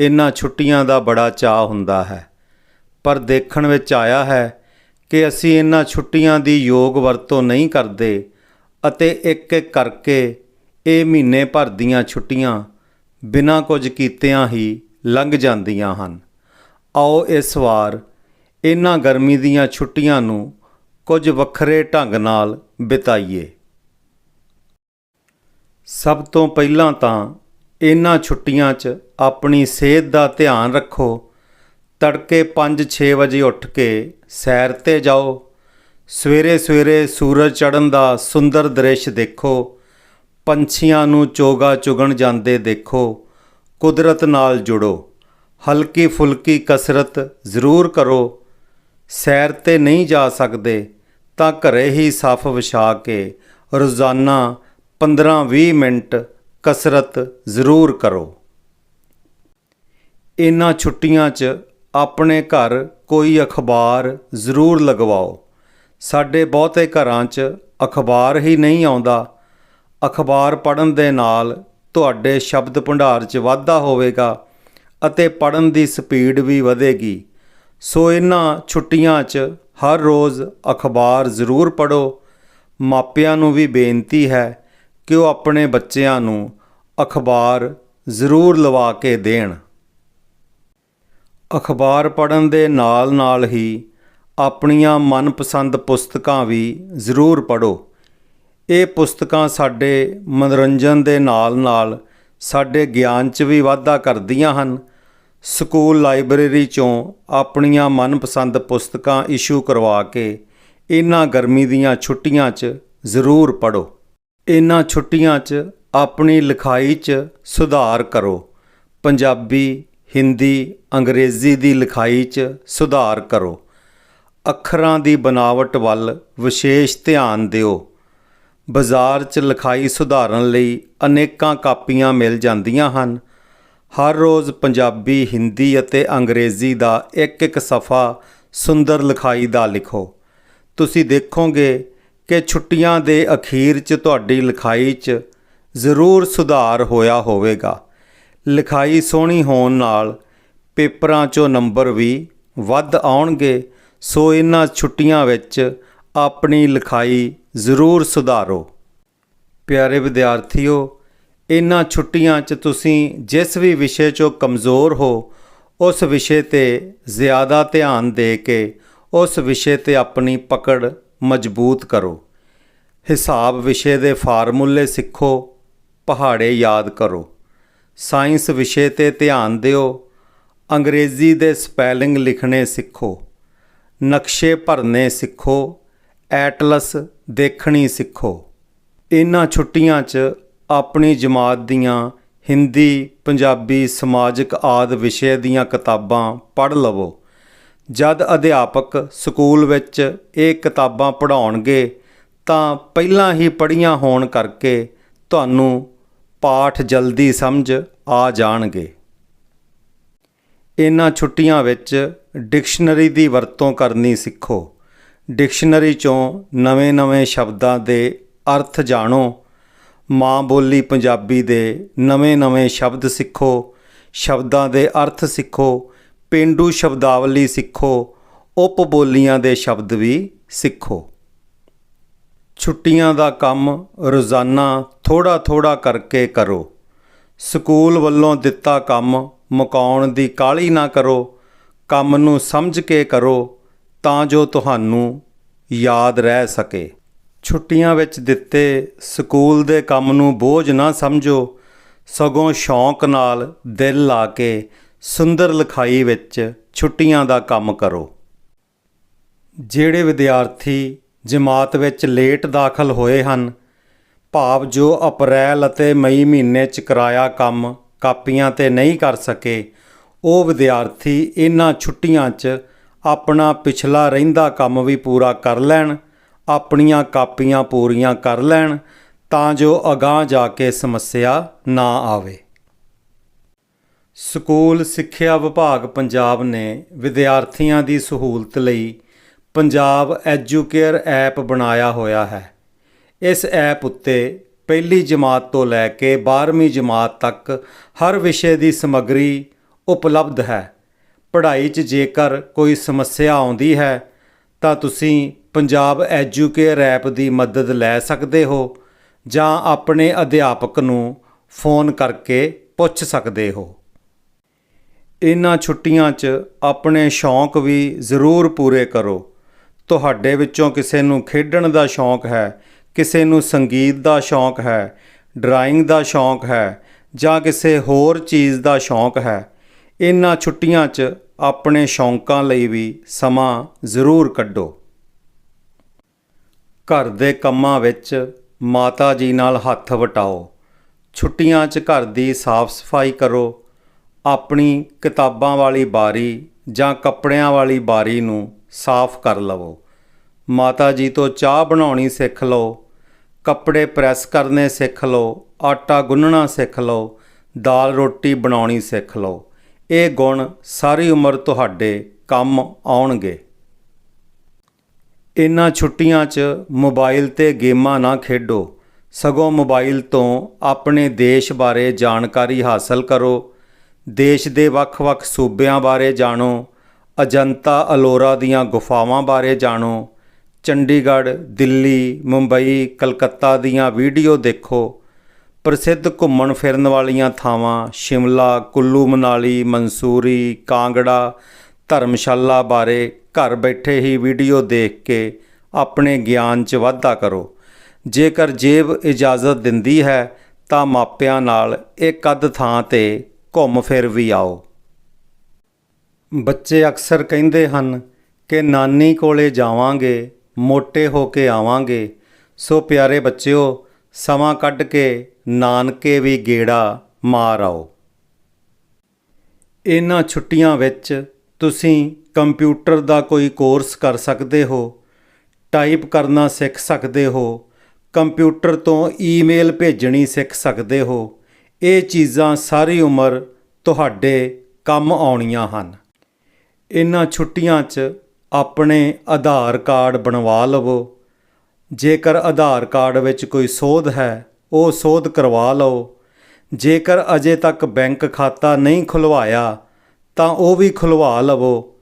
ਇਹਨਾਂ ਛੁੱਟੀਆਂ ਦਾ ਬੜਾ ਚਾਅ ਹੁੰਦਾ ਹੈ। ਪਰ ਦੇਖਣ ਵਿੱਚ ਆਇਆ ਹੈ ਕਿ ਅਸੀਂ ਇਹਨਾਂ ਛੁੱਟੀਆਂ ਦੀ ਯੋਗ ਵਰਤੋਂ ਨਹੀਂ ਕਰਦੇ ਅਤੇ ਇੱਕ ਇੱਕ ਕਰਕੇ ਇਹ ਮਹੀਨੇ ਭਰ ਦੀਆਂ ਛੁੱਟੀਆਂ ਬਿਨਾਂ ਕੁਝ ਕੀਤਿਆਂ ਹੀ ਲੰਘ ਜਾਂਦੀਆਂ ਹਨ। ਆਓ ਇਸ ਵਾਰ ਇਹਨਾਂ ਗਰਮੀ ਦੀਆਂ ਛੁੱਟੀਆਂ ਨੂੰ ਕੁਝ ਵੱਖਰੇ ਢੰਗ ਨਾਲ ਬਿਤਾਈਏ। ਸਭ ਤੋਂ ਪਹਿਲਾਂ ਤਾਂ ਇਹਨਾਂ ਛੁੱਟੀਆਂ 'ਚ ਆਪਣੀ ਸਿਹਤ ਦਾ ਧਿਆਨ ਰੱਖੋ। ਤੜਕੇ 5-6 ਵਜੇ ਉੱਠ ਕੇ ਸੈਰ ਤੇ ਜਾਓ। ਸਵੇਰੇ ਸਵੇਰੇ ਸੂਰਜ ਚੜ੍ਹਨ ਦਾ ਸੁੰਦਰ ਦ੍ਰਿਸ਼ ਦੇਖੋ। ਪੰਛੀਆਂ ਨੂੰ ਚੋਗਾ ਚੁਗਣ ਜਾਂਦੇ ਦੇਖੋ। ਕੁਦਰਤ ਨਾਲ ਜੁੜੋ। ਹਲਕੀ ਫੁਲਕੀ ਕਸਰਤ ਜ਼ਰੂਰ ਕਰੋ। ਸੈਰ ਤੇ ਨਹੀਂ ਜਾ ਸਕਦੇ ਤਾਂ ਘਰੇ ਹੀ ਸੱਫ ਵਿਛਾ ਕੇ ਰੋਜ਼ਾਨਾ 15-20 ਮਿੰਟ ਕਸਰਤ ਜ਼ਰੂਰ ਕਰੋ। ਇਨ੍ਹਾਂ ਛੁੱਟੀਆਂ 'ਚ ਆਪਣੇ ਘਰ ਕੋਈ ਅਖਬਾਰ ਜ਼ਰੂਰ ਲਗਵਾਓ। ਸਾਡੇ ਬਹੁਤੇ ਘਰਾਂ 'ਚ ਅਖਬਾਰ ਹੀ ਨਹੀਂ ਆਉਂਦਾ। ਅਖਬਾਰ ਪੜ੍ਹਨ ਦੇ ਨਾਲ ਤੁਹਾਡੇ ਸ਼ਬਦ ਭੰਡਾਰ 'ਚ ਵਾਧਾ ਹੋਵੇਗਾ ਅਤੇ ਪੜ੍ਹਨ ਦੀ ਸਪੀਡ ਵੀ ਵਧੇਗੀ। ਸੋ ਇਹਨਾਂ ਛੁੱਟੀਆਂ 'ਚ ਹਰ ਰੋਜ਼ ਅਖਬਾਰ ਜ਼ਰੂਰ ਪੜ੍ਹੋ। ਮਾਪਿਆਂ ਨੂੰ ਵੀ ਬੇਨਤੀ ਹੈ ਕਿ ਉਹ ਆਪਣੇ ਬੱਚਿਆਂ ਨੂੰ ਅਖਬਾਰ ਜ਼ਰੂਰ ਲਵਾ ਕੇ ਦੇਣ। ਅਖਬਾਰ ਪੜ੍ਹਨ ਦੇ ਨਾਲ-ਨਾਲ ਹੀ ਆਪਣੀਆਂ ਮਨਪਸੰਦ ਪੁਸਤਕਾਂ ਵੀ ਜ਼ਰੂਰ ਪੜ੍ਹੋ। ਇਹ ਪੁਸਤਕਾਂ ਸਾਡੇ ਮਨੋਰੰਜਨ ਦੇ ਨਾਲ-ਨਾਲ ਸਾਡੇ ਗਿਆਨ 'ਚ ਵੀ ਵਾਧਾ ਕਰਦੀਆਂ ਹਨ। ਸਕੂਲ ਲਾਇਬ੍ਰੇਰੀ 'ਚੋਂ ਆਪਣੀਆਂ ਮਨਪਸੰਦ ਪੁਸਤਕਾਂ ਇਸ਼ੂ ਕਰਵਾ ਕੇ ਇਹਨਾਂ ਗਰਮੀ ਦੀਆਂ ਛੁੱਟੀਆਂ 'ਚ ਜ਼ਰੂਰ ਪੜ੍ਹੋ। ਇਹਨਾਂ ਛੁੱਟੀਆਂ 'ਚ ਆਪਣੀ ਲਿਖਾਈ 'ਚ ਸੁਧਾਰ ਕਰੋ। ਪੰਜਾਬੀ, ਹਿੰਦੀ, ਅੰਗਰੇਜ਼ੀ ਦੀ ਲਿਖਾਈ 'ਚ ਸੁਧਾਰ ਕਰੋ। ਅੱਖਰਾਂ ਦੀ ਬਨਾਵਟ ਵੱਲ ਵਿਸ਼ੇਸ਼ ਧਿਆਨ ਦਿਓ। ਬਾਜ਼ਾਰ 'ਚ ਲਿਖਾਈ ਸੁਧਾਰਨ ਲਈ ਅਨੇਕਾਂ ਕਾਪੀਆਂ ਮਿਲ ਜਾਂਦੀਆਂ ਹਨ। ਹਰ ਰੋਜ਼ ਪੰਜਾਬੀ, ਹਿੰਦੀ ਅਤੇ ਅੰਗਰੇਜ਼ੀ ਦਾ ਇੱਕ ਇੱਕ ਸਫ਼ਾ ਸੁੰਦਰ ਲਿਖਾਈ ਦਾ ਲਿਖੋ। ਤੁਸੀਂ ਦੇਖੋਗੇ ਕਿ ਛੁੱਟੀਆਂ ਦੇ ਅਖੀਰ 'ਚ ਤੁਹਾਡੀ ਲਿਖਾਈ 'ਚ ਜ਼ਰੂਰ ਸੁਧਾਰ ਹੋਇਆ ਹੋਵੇਗਾ। ਲਿਖਾਈ ਸੋਹਣੀ ਹੋਣ ਨਾਲ ਪੇਪਰਾਂ 'ਚੋਂ ਨੰਬਰ ਵੀ ਵੱਧ ਆਉਣਗੇ, ਸੋ ਇਹਨਾਂ ਛੁੱਟੀਆਂ ਵਿੱਚ ਆਪਣੀ ਲਿਖਾਈ ਜ਼ਰੂਰ ਸੁਧਾਰੋ। ਪਿਆਰੇ ਵਿਦਿਆਰਥੀਓ, ਇਹਨਾਂ ਛੁੱਟੀਆਂ 'ਚ ਤੁਸੀਂ ਜਿਸ ਵੀ ਵਿਸ਼ੇ 'ਚੋਂ ਕਮਜ਼ੋਰ ਹੋ, ਉਸ ਵਿਸ਼ੇ ਤੇ ਜ਼ਿਆਦਾ ਧਿਆਨ ਦੇ ਕੇ ਉਸ ਵਿਸ਼ੇ ਤੇ ਆਪਣੀ ਪਕੜ ਮਜ਼ਬੂਤ ਕਰੋ। ਹਿਸਾਬ ਵਿਸ਼ੇ ਦੇ ਫਾਰਮੂਲੇ ਸਿੱਖੋ, ਪਹਾੜੇ ਯਾਦ ਕਰੋ। ਸਾਇੰਸ ਵਿਸ਼ੇ ਤੇ ਧਿਆਨ ਦਿਓ, ਅੰਗਰੇਜ਼ੀ ਦੇ ਸਪੈਲਿੰਗ ਲਿਖਣੇ ਸਿੱਖੋ। ਨਕਸ਼ੇ ਭਰਨੇ ਸਿੱਖੋ, ਐਟਲਸ ਦੇਖਣੀ ਸਿੱਖੋ। ਇਹਨਾਂ ਛੁੱਟੀਆਂ 'ਚ ਆਪਣੀ ਜਮਾਤ ਦੀਆਂ ਹਿੰਦੀ, ਪੰਜਾਬੀ, ਸਮਾਜਿਕ ਆਦ ਵਿਸ਼ੇ ਦੀਆਂ ਕਿਤਾਬਾਂ ਪੜ੍ਹ ਲਵੋ। ਜਦ ਅਧਿਆਪਕ ਸਕੂਲ ਵਿੱਚ ਇਹ ਕਿਤਾਬਾਂ ਪੜ੍ਹਾਉਣਗੇ, ਤਾਂ ਪਹਿਲਾਂ ਹੀ ਪੜ੍ਹੀਆਂ ਹੋਣ ਕਰਕੇ ਤੁਹਾਨੂੰ ਪਾਠ ਜਲਦੀ ਸਮਝ ਆ ਜਾਣਗੇ। ਇਹਨਾਂ ਛੁੱਟੀਆਂ ਵਿੱਚ ਡਿਕਸ਼ਨਰੀ ਦੀ ਵਰਤੋਂ ਕਰਨੀ ਸਿੱਖੋ। ਡਿਕਸ਼ਨਰੀ ਚੋਂ ਨਵੇਂ-ਨਵੇਂ ਸ਼ਬਦਾਂ ਦੇ ਅਰਥ ਜਾਣੋ। ਮਾਂ ਬੋਲੀ ਪੰਜਾਬੀ ਦੇ ਨਵੇਂ-ਨਵੇਂ ਸ਼ਬਦ ਸਿੱਖੋ। ਸ਼ਬਦਾਂ ਦੇ ਅਰਥ ਸਿੱਖੋ। ਪੇਂਡੂ ਸ਼ਬਦਾਵਲੀ ਸਿੱਖੋ, ਉਪ ਬੋਲੀਆਂ ਦੇ ਸ਼ਬਦ ਵੀ ਸਿੱਖੋ। ਛੁੱਟੀਆਂ ਦਾ ਕੰਮ ਰੋਜ਼ਾਨਾ ਥੋੜਾ-ਥੋੜਾ ਕਰਕੇ ਕਰੋ। ਸਕੂਲ ਵੱਲੋਂ ਦਿੱਤਾ ਕੰਮ ਮੁਕਾਉਣ ਦੀ ਕਾਹਲੀ ਨਾ ਕਰੋ। ਕੰਮ ਨੂੰ ਸਮਝ ਕੇ ਕਰੋ ਤਾਂ ਜੋ ਤੁਹਾਨੂੰ ਯਾਦ ਰਹਿ ਸਕੇ। ਛੁੱਟੀਆਂ ਵਿੱਚ ਦਿੱਤੇ ਸਕੂਲ ਦੇ ਕੰਮ ਨੂੰ ਬੋਝ ਨਾ ਸਮਝੋ। ਸਗੋਂ ਸ਼ੌਂਕ ਨਾਲ ਦਿਲ ਲਾ ਕੇ ਸੁੰਦਰ ਲਿਖਾਈ ਵਿੱਚ ਛੁੱਟੀਆਂ ਦਾ ਕੰਮ ਕਰੋ। ਜਿਹੜੇ ਵਿਦਿਆਰਥੀ ਜਮਾਤ ਵਿੱਚ ਲੇਟ ਦਾਖਲ ਹੋਏ ਹਨ, ਭਾਵ ਜੋ ਅਪ੍ਰੈਲ ਅਤੇ ਮਈ ਮਹੀਨੇ ਚ ਕਰਾਇਆ ਕੰਮ ਕਾਪੀਆਂ ਤੇ ਨਹੀਂ ਕਰ ਸਕੇ, ਉਹ ਵਿਦਿਆਰਥੀ ਇਹਨਾਂ ਛੁੱਟੀਆਂ 'ਚ ਆਪਣਾ ਪਿਛਲਾ ਰਹਿੰਦਾ ਕੰਮ ਵੀ ਪੂਰਾ ਕਰ ਲੈਣ, ਆਪਣੀਆਂ ਕਾਪੀਆਂ ਪੂਰੀਆਂ ਕਰ ਲੈਣ, ਤਾਂ ਜੋ ਅਗਾਹ ਜਾ ਕੇ ਸਮੱਸਿਆ ਨਾ ਆਵੇ। ਸਕੂਲ ਸਿੱਖਿਆ ਵਿਭਾਗ ਪੰਜਾਬ ਨੇ ਵਿਦਿਆਰਥੀਆਂ ਦੀ ਸਹੂਲਤ ਲਈ ਪੰਜਾਬ ਐਜੂਕੇਅਰ ਐਪ ਬਣਾਇਆ ਹੋਇਆ ਹੈ। ਇਸ ਐਪ ਉੱਤੇ ਪਹਿਲੀ ਜਮਾਤ ਤੋਂ ਲੈ ਕੇ 12ਵੀਂ ਜਮਾਤ ਤੱਕ ਹਰ ਵਿਸ਼ੇ ਦੀ ਸਮੱਗਰੀ ਉਪਲਬਧ ਹੈ। ਪੜ੍ਹਾਈ 'ਚ ਜੇਕਰ ਕੋਈ ਸਮੱਸਿਆ ਆਉਂਦੀ ਹੈ, ਤਾਂ ਤੁਸੀਂ ਪੰਜਾਬ ਐਜੂਕੇਅਰ ਐਪ ਦੀ ਮਦਦ ਲੈ ਸਕਦੇ ਹੋ ਜਾਂ ਆਪਣੇ ਅਧਿਆਪਕ ਨੂੰ ਫੋਨ ਕਰਕੇ ਪੁੱਛ ਸਕਦੇ ਹੋ। ਇਹਨਾਂ ਛੁੱਟੀਆਂ 'ਚ ਆਪਣੇ ਸ਼ੌਂਕ ਵੀ ਜ਼ਰੂਰ ਪੂਰੇ ਕਰੋ। ਤੁਹਾਡੇ ਵਿੱਚੋਂ ਕਿਸੇ ਨੂੰ ਖੇਡਣ ਦਾ ਸ਼ੌਂਕ ਹੈ, ਕਿਸੇ ਨੂੰ ਸੰਗੀਤ ਦਾ ਸ਼ੌਂਕ ਹੈ, ਡਰਾਇੰਗ ਦਾ ਸ਼ੌਂਕ ਹੈ ਜਾਂ ਕਿਸੇ ਹੋਰ ਚੀਜ਼ ਦਾ ਸ਼ੌਂਕ ਹੈ, ਇਹਨਾਂ ਛੁੱਟੀਆਂ 'ਚ ਆਪਣੇ ਸ਼ੌਂਕਾਂ ਲਈ ਵੀ ਸਮਾਂ ਜ਼ਰੂਰ ਕੱਢੋ। ਘਰ ਦੇ ਕੰਮਾਂ ਵਿੱਚ ਮਾਤਾ ਜੀ ਨਾਲ ਹੱਥ ਵਟਾਓ। ਛੁੱਟੀਆਂ 'ਚ ਘਰ ਦੀ ਸਾਫ਼ ਸਫ਼ਾਈ ਕਰੋ। ਆਪਣੀ ਕਿਤਾਬਾਂ ਵਾਲੀ ਬਾਰੀ ਜਾਂ ਕੱਪੜਿਆਂ ਵਾਲੀ ਬਾਰੀ ਨੂੰ ਸਾਫ਼ ਕਰ ਲਵੋ। ਮਾਤਾ ਜੀ ਤੋਂ ਚਾਹ ਬਣਾਉਣੀ ਸਿੱਖ ਲਓ, ਕੱਪੜੇ ਪ੍ਰੈਸ ਕਰਨੇ ਸਿੱਖ ਲਓ, ਆਟਾ ਗੁੰਨਣਾ ਸਿੱਖ ਲਓ, ਦਾਲ ਰੋਟੀ ਬਣਾਉਣੀ ਸਿੱਖ ਲਓ। ਇਹ ਗੁਣ ਸਾਰੀ ਉਮਰ ਤੁਹਾਡੇ ਕੰਮ ਆਉਣਗੇ। ਇਨ੍ਹਾਂ ਛੁੱਟੀਆਂ 'ਚ ਮੋਬਾਈਲ ਤੇ ਗੇਮਾਂ ਨਾ ਖੇਡੋ। ਸਗੋਂ ਮੋਬਾਈਲ ਤੋਂ ਆਪਣੇ ਦੇਸ਼ ਬਾਰੇ ਜਾਣਕਾਰੀ ਹਾਸਲ ਕਰੋ। ਦੇਸ਼ ਦੇ ਵੱਖ-ਵੱਖ ਸੂਬਿਆਂ ਬਾਰੇ ਜਾਣੋ, ਅਜੰਤਾ ਅਲੋਰਾ ਦੀਆਂ ਗੁਫਾਵਾਂ ਬਾਰੇ ਜਾਣੋ, ਚੰਡੀਗੜ੍ਹ, ਦਿੱਲੀ, ਮੁੰਬਈ, ਕਲਕੱਤਾ ਦੀਆਂ ਵੀਡੀਓ ਦੇਖੋ, ਪ੍ਰਸਿੱਧ ਘੁੰਮਣ ਫਿਰਨ ਵਾਲੀਆਂ ਥਾਵਾਂ ਸ਼ਿਮਲਾ, ਕੁੱਲੂ ਮਨਾਲੀ, ਮਨਸੂਰੀ, ਕਾਂਗੜਾ, ਧਰਮਸ਼ਾਲਾ ਬਾਰੇ ਘਰ ਬੈਠੇ ਹੀ ਵੀਡੀਓ ਦੇਖ ਕੇ ਆਪਣੇ ਗਿਆਨ 'ਚ ਵਾਧਾ ਕਰੋ। ਜੇਕਰ ਜੇਬ ਇਜਾਜ਼ਤ ਦਿੰਦੀ ਹੈ ਤਾਂ ਮਾਪਿਆਂ ਨਾਲ ਇੱਕ ਅੱਧ ਥਾਂ ਤੇ ਘੁੰਮ ਫਿਰ ਵੀ ਆਓ। ਬੱਚੇ ਅਕਸਰ ਕਹਿੰਦੇ ਹਨ ਕਿ ਨਾਨੀ ਕੋਲੇ ਜਾਵਾਂਗੇ ਮੋਟੇ ਹੋ ਕੇ ਆਵਾਂਗੇ। ਸੋ ਪਿਆਰੇ ਬੱਚਿਓ, ਸਮਾਂ ਕੱਢ ਕੇ ਨਾਨਕੇ ਵੀ ਗੇੜਾ ਮਾਰ ਆਓ। ਇਹਨਾਂ ਛੁੱਟੀਆਂ ਵਿੱਚ ਤੁਸੀਂ ਕੰਪਿਊਟਰ ਦਾ ਕੋਈ ਕੋਰਸ ਕਰ ਸਕਦੇ ਹੋ, ਟਾਈਪ ਕਰਨਾ ਸਿੱਖ ਸਕਦੇ ਹੋ, ਕੰਪਿਊਟਰ ਤੋਂ ਈਮੇਲ ਭੇਜਣੀ ਸਿੱਖ ਸਕਦੇ ਹੋ ਇਹ ਚੀਜ਼ਾਂ ਸਾਰੀ ਉਮਰ ਤੁਹਾਡੇ ਕੰਮ ਆਉਣੀਆਂ ਹਨ। ਇਹਨਾਂ ਛੁੱਟੀਆਂ 'ਚ ਆਪਣੇ ਆਧਾਰ ਕਾਰਡ ਬਣਵਾ ਲਵੋ। ਜੇਕਰ ਆਧਾਰ ਕਾਰਡ ਵਿੱਚ ਕੋਈ ਸੋਧ ਹੈ, ਉਹ ਸੋਧ ਕਰਵਾ ਲਓ। ਜੇਕਰ ਅਜੇ ਤੱਕ ਬੈਂਕ ਖਾਤਾ ਨਹੀਂ ਖੁਲਵਾਇਆ, ਤਾਂ ਉਹ ਵੀ ਖੁਲਵਾ ਲਵੋ।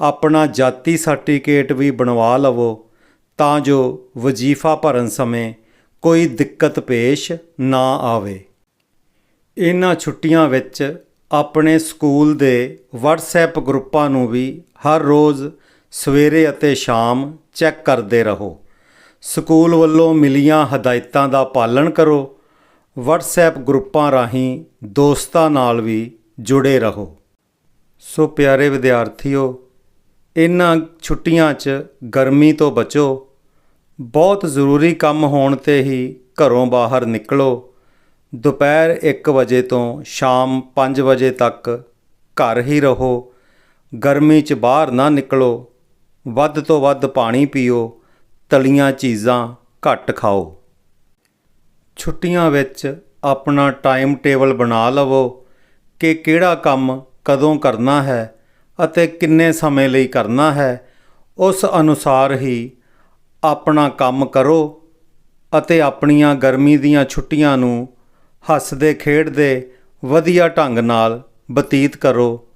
ਆਪਣਾ ਜਾਤੀ ਸਰਟੀਫਿਕੇਟ ਵੀ ਬਣਵਾ ਲਵੋ, ਤਾਂ ਜੋ ਵਜ਼ੀਫਾ ਭਰਨ ਸਮੇਂ ਕੋਈ ਦਿੱਕਤ ਪੇਸ਼ ਨਾ ਆਵੇ। ਇਹਨਾਂ ਛੁੱਟੀਆਂ ਵਿੱਚ ਆਪਣੇ ਸਕੂਲ ਦੇ WhatsApp ਗਰੁੱਪਾਂ ਨੂੰ ਵੀ ਹਰ ਰੋਜ਼ ਸਵੇਰੇ ਅਤੇ ਸ਼ਾਮ ਚੈੱਕ ਕਰਦੇ ਰਹੋ। ਸਕੂਲ ਵੱਲੋਂ ਮਿਲੀਆਂ ਹਦਾਇਤਾਂ ਦਾ ਪਾਲਣ ਕਰੋ। WhatsApp ਗਰੁੱਪਾਂ ਰਾਹੀਂ ਦੋਸਤਾਂ ਨਾਲ ਵੀ ਜੁੜੇ ਰਹੋ। ਸੋ ਪਿਆਰੇ ਵਿਦਿਆਰਥੀਓ, ਇਹਨਾਂ ਛੁੱਟੀਆਂ 'ਚ ਗਰਮੀ ਤੋਂ ਬਚੋ। ਬਹੁਤ ਜ਼ਰੂਰੀ ਕੰਮ ਹੋਣ ਤੇ ਹੀ ਘਰੋਂ ਬਾਹਰ ਨਿਕਲੋ। ਦੁਪਹਿਰ 1 ਵਜੇ ਤੋਂ ਸ਼ਾਮ 5 ਵਜੇ ਤੱਕ ਘਰ ਹੀ ਰਹੋ। ਗਰਮੀ 'ਚ ਬਾਹਰ ਨਾ ਨਿਕਲੋ। ਵੱਧ ਤੋਂ ਵੱਧ ਪਾਣੀ ਪੀਓ। ਤਲੀਆਂ ਚੀਜ਼ਾਂ ਘੱਟ ਖਾਓ। ਛੁੱਟੀਆਂ ਵਿੱਚ ਆਪਣਾ ਟਾਈਮ ਟੇਬਲ ਬਣਾ ਲਵੋ ਕਿ ਕਿਹੜਾ ਕੰਮ ਕਦੋਂ ਕਰਨਾ ਹੈ ਅਤੇ ਕਿੰਨੇ ਸਮੇਂ ਲਈ ਕਰਨਾ ਹੈ। ਉਸ ਅਨੁਸਾਰ ਹੀ ਆਪਣਾ ਕੰਮ ਕਰੋ ਅਤੇ ਆਪਣੀਆਂ ਗਰਮੀ ਦੀਆਂ ਛੁੱਟੀਆਂ ਨੂੰ ਹੱਸਦੇ ਖੇਡਦੇ ਵਧੀਆ ਢੰਗ ਨਾਲ ਬਤੀਤ ਕਰੋ।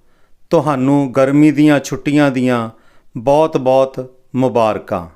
ਤੁਹਾਨੂੰ ਗਰਮੀ ਦੀਆਂ ਛੁੱਟੀਆਂ ਦੀਆਂ ਬਹੁਤ-ਬਹੁਤ ਮੁਬਾਰਕਾਂ।